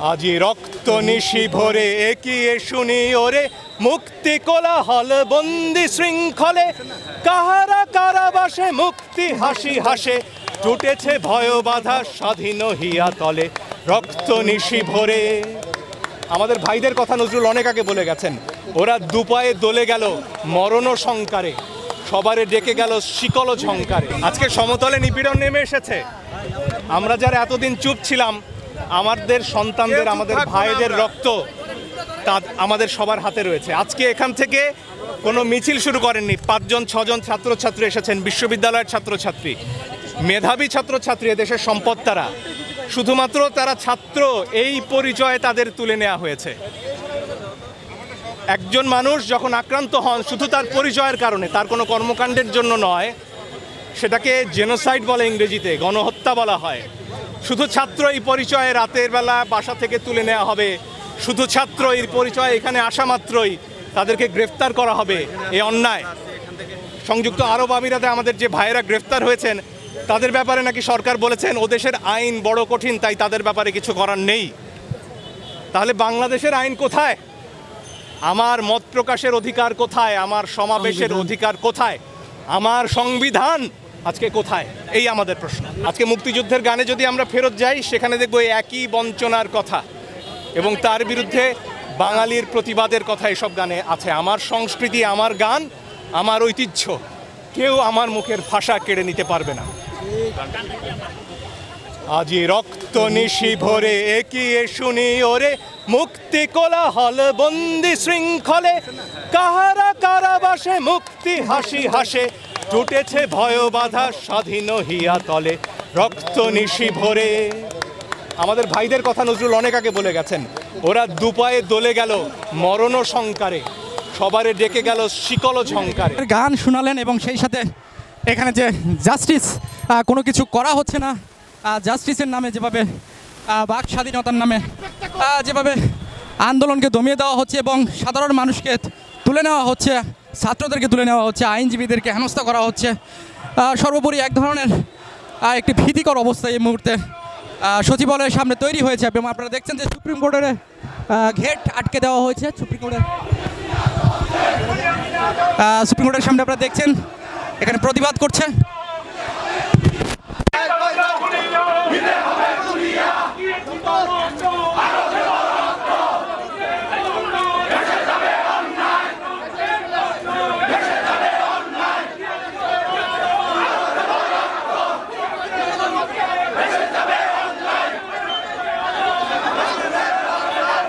আজি রক্ত নিশি ভরে একিয়ে শুনি ওরে, মুক্তি কোলাহল বন্দি শৃঙ্খলে। কাহারা কারাবাসে মুক্তি হাসি হাসে টুটেছে ভয় বাধা স্বাধীন হিয়া তলে। রক্ত নিশি ভরে। আমাদের ভাইদের কথা নজরুল অনেক আগে বলে গেছেন, ওরা দুপায়ে দলে গেল মরণ সংকারে সবারে ডেকে গেল শিকল ঝংকারে আজকে সমতলে নিপীড়ন নেমে এসেছে। আমরা যারা এতদিন চুপ ছিলাম আমাদের সন্তানদের আমাদের ভাইদের রক্ত তা আমাদের সবার হাতে রয়েছে। আজকে এখান থেকে কোনো মিছিল শুরু করেননি। পাঁচজন ছজন ছাত্রছাত্রী এসেছেন বিশ্ববিদ্যালয়ের ছাত্রছাত্রী মেধাবী ছাত্রছাত্রী এদেশের সম্পদ তারা। শুধুমাত্র তারা ছাত্র এই পরিচয়ে তাদের তুলে নেওয়া হয়েছে। একজন মানুষ যখন আক্রান্ত হন শুধু তার পরিচয়ের কারণে তার কোনো কর্মকাণ্ডের জন্য নয় সেটাকে জেনোসাইড বলে ইংরেজিতে গণহত্যা বলা হয়। শুধু ছাত্র এই পরিচয়ে রাতের বেলা বাসা থেকে তুলে নেওয়া হবে। শুধু ছাত্র এর পরিচয় এখানে আসা মাত্রই তাদেরকে গ্রেফতার করা হবে এ অন্যায়। সংযুক্ত আরব আমিরাতে আমাদের যে ভাইয়েরা গ্রেফতার হয়েছেন তাদের ব্যাপারে নাকি সরকার বলেছেন ও দেশের আইন বড় কঠিন তাই তাদের ব্যাপারে কিছু করার নেই। তাহলে বাংলাদেশের আইন কোথায়? আমার মত প্রকাশের অধিকার কোথায়? আমার সমাবেশের অধিকার কোথায়? আমার সংবিধান আজকে কোথায়? এই আমাদের প্রশ্ন। আজকে মুক্তিযুদ্ধের গানে যদি আমরা ফেরত যাই, সেখানে দেখব একই বঞ্চনার কথা। এবং তার বিরুদ্ধে বাঙালির প্রতিবাদের কথা এসব গানে আছে। আমার সংস্কৃতি, আমার গান, আমার ঐতিহ্য। কেউ আমার মুখের ভাষা কেড়ে নিতে পারবে না। আজি রক্ত নিশি ভরে একিয়ে শুনি ওরে, মুক্তি কোলাহল বন্দি শৃঙ্খলে। কাহারা কারাবাসে মুক্তি হাসি হাসে টুটেছে ভয় বাধা, স্বাধীন হিয়া তলে, রক্ত নিশি ভরে। আমাদের ভাইদের কথা নজরুল অনেক আগে বলে গেছেন, ওরা দুপায়ে দলে গেল মরণ সংকারে, সবারে ডেকে গেল শিকল ঝংকারে। গান শোনালেন এবং সেই সাথে এখানে যে জাস্টিস কোনো কিছু করা হচ্ছে না জাস্টিসের নামে যেভাবে বাক স্বাধীনতার নামে যেভাবে আন্দোলনকে দমিয়ে দেওয়া হচ্ছে এবং সাধারণ মানুষকে তুলে নেওয়া হচ্ছে ছাত্রদেরকে তুলে নেওয়া হচ্ছে, আইনজীবীদেরকে হেনস্থা করা হচ্ছে। সর্বোপরি এক ধরনের একটি ভীতিকর অবস্থা এই মুহূর্তে। সচিবালয়ের সামনে তৈরি হয়েছে, এবং আপনারা দেখছেন যে সুপ্রিম কোর্টের ঘেট আটকে দেওয়া হয়েছে সুপ্রিম কোর্টের। সুপ্রিম কোর্টের সামনে আপনারা দেখছেন, এখানে প্রতিবাদ করছে।